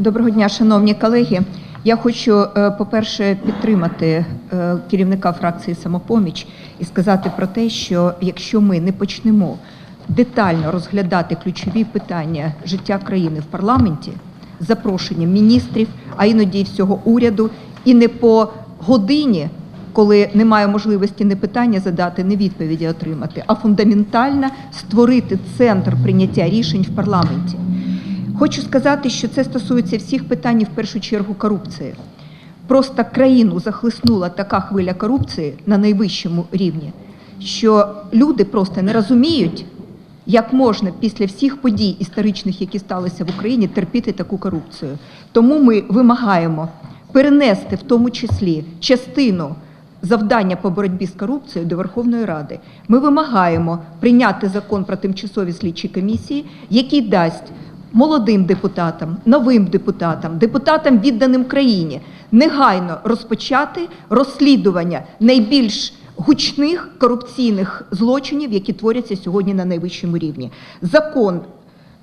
Доброго дня, шановні колеги. Я хочу, е, по-перше, підтримати е, керівника фракції Самопоміч і сказати про те, що якщо ми не почнемо детально розглядати ключові питання життя країни в парламенті з запрошенням міністрів, а іноді і всього уряду, і не по годині, коли немає можливості не питання задати, не відповіді отримати, а фундаментально створити центр прийняття рішень в парламенті. Хочу сказати, що це стосується всіх питань, в першу чергу корупції. Просто країну захлиснула така хвиля корупції на найвищому рівні, що люди просто не розуміють, як можна після всіх подій історичних, які сталися в Україні, терпіти таку корупцію. Тому ми вимагаємо перенести в тому числі частину завдання по боротьбі з корупцією до Верховної Ради. Ми вимагаємо прийняти закон про тимчасові слідчі комісії, який дасть молодим депутатам, новим депутатам, депутатам, відданим країні, негайно розпочати розслідування найбільш гучних корупційних злочинів, які творяться сьогодні на найвищому рівні. Закон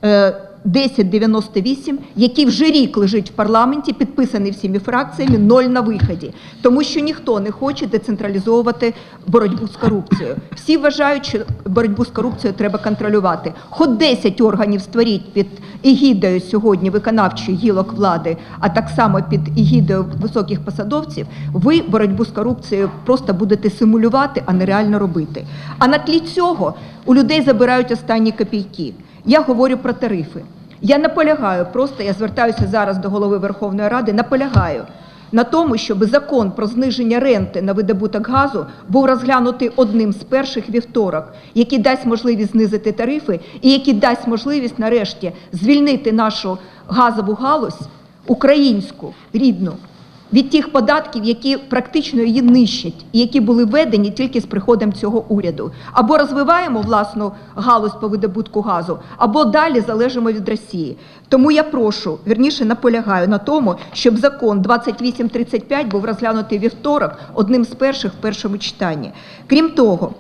е, 1098, який вже рік лежить в парламенті, підписаний всіми фракціями, ноль на виході, тому що ніхто не хоче децентралізовувати боротьбу з корупцією. Всі вважають, що боротьбу з корупцією треба контролювати. Хоч 10 органів створіть під егідою сьогодні виконавчих гілок влади, а так само під егідою високих посадовців, ви боротьбу з корупцією просто будете симулювати, а не реально робити. А на тлі цього у людей забирають останні копійки. Я говорю про тарифи. Я наполягаю, просто я звертаюся зараз до голови Верховної Ради, наполягаю на тому, щоб закон про зниження ренти на видобуток газу був розглянутий одним з перших вівторок, який дасть можливість знизити тарифи і який дасть можливість нарешті звільнити нашу газову галузь, українську, рідну, від тих податків, які практично її нищать, і які були введені тільки з приходом цього уряду. Або розвиваємо власну галузь по видобутку газу, або далі залежимо від Росії. Тому я прошу, вірніше наполягаю на тому, щоб закон 2835 був розглянутий вівторок одним з перших в першому читанні. Крім того,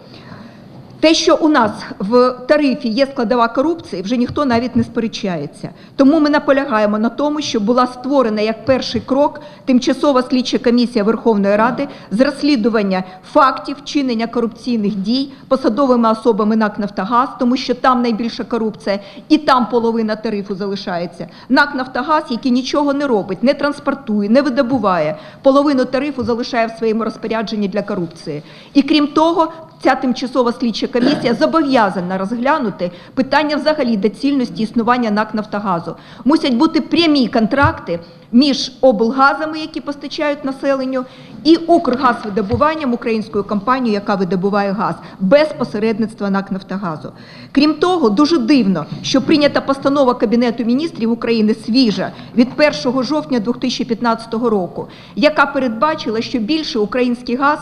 те, що у нас в тарифі є складова корупції, вже ніхто навіть не сперечається. Тому ми наполягаємо на тому, щоб була створена як перший крок тимчасова слідча комісія Верховної Ради з розслідування фактів вчинення корупційних дій посадовими особами НАК «Нафтогаз», тому що там найбільша корупція, і там половина тарифу залишається. НАК «Нафтогаз», який нічого не робить, не транспортує, не видобуває, половину тарифу залишає в своєму розпорядженні для корупції. І крім того, ця тимчасова слідча комісія зобов'язана розглянути питання взагалі доцільності існування НАК «Нафтогазу». Мусять бути прямі контракти між облгазами, які постачають населенню, і Укргазвидобуванням, українською компанією, яка видобуває газ, без посередництва НАК «Нафтогазу». Крім того, дуже дивно, що прийнята постанова Кабінету міністрів України свіжа від 1 жовтня 2015 року, яка передбачила, що більше український газ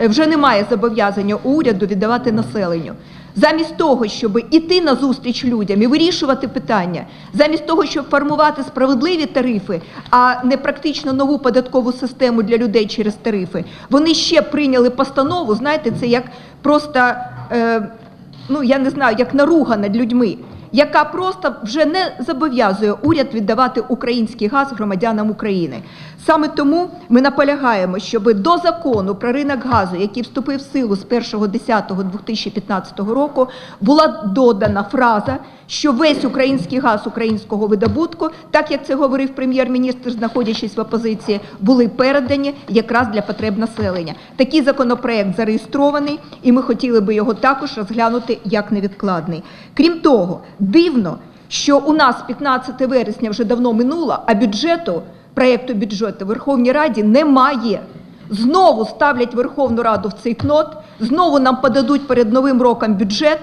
вже немає зобов'язання уряду віддавати населенню. Замість того, щоб іти на зустріч людям і вирішувати питання, замість того, щоб формувати справедливі тарифи, а не практично нову податкову систему для людей через тарифи, вони ще прийняли постанову. Знаєте, це як просто е, ну я не знаю, як наруга над людьми. Яка просто вже не зобов'язує уряд віддавати український газ громадянам України. Саме тому ми наполягаємо, щоб до закону про ринок газу, який вступив в силу з 1.10.2015 року, була додана фраза, що весь український газ українського видобутку, так як це говорив прем'єр-міністр, знаходячись в опозиції, були передані якраз для потреб населення. Такий законопроект зареєстрований, і ми хотіли би його також розглянути як невідкладний. Крім того, дивно, що у нас 15 вересня вже давно минуло, а бюджету, проєкту бюджету Верховній Раді немає. Знову ставлять Верховну Раду в цей кнот, знову нам подадуть перед Новим роком бюджет,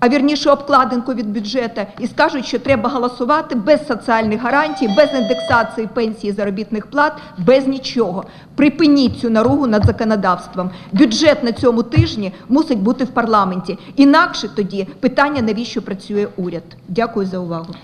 а вірніше обкладинку від бюджету, і скажуть, що треба голосувати без соціальних гарантій, без індексації пенсії заробітних плат, без нічого. Припиніть цю наругу над законодавством. Бюджет на цьому тижні мусить бути в парламенті. Інакше тоді питання, навіщо працює уряд. Дякую за увагу.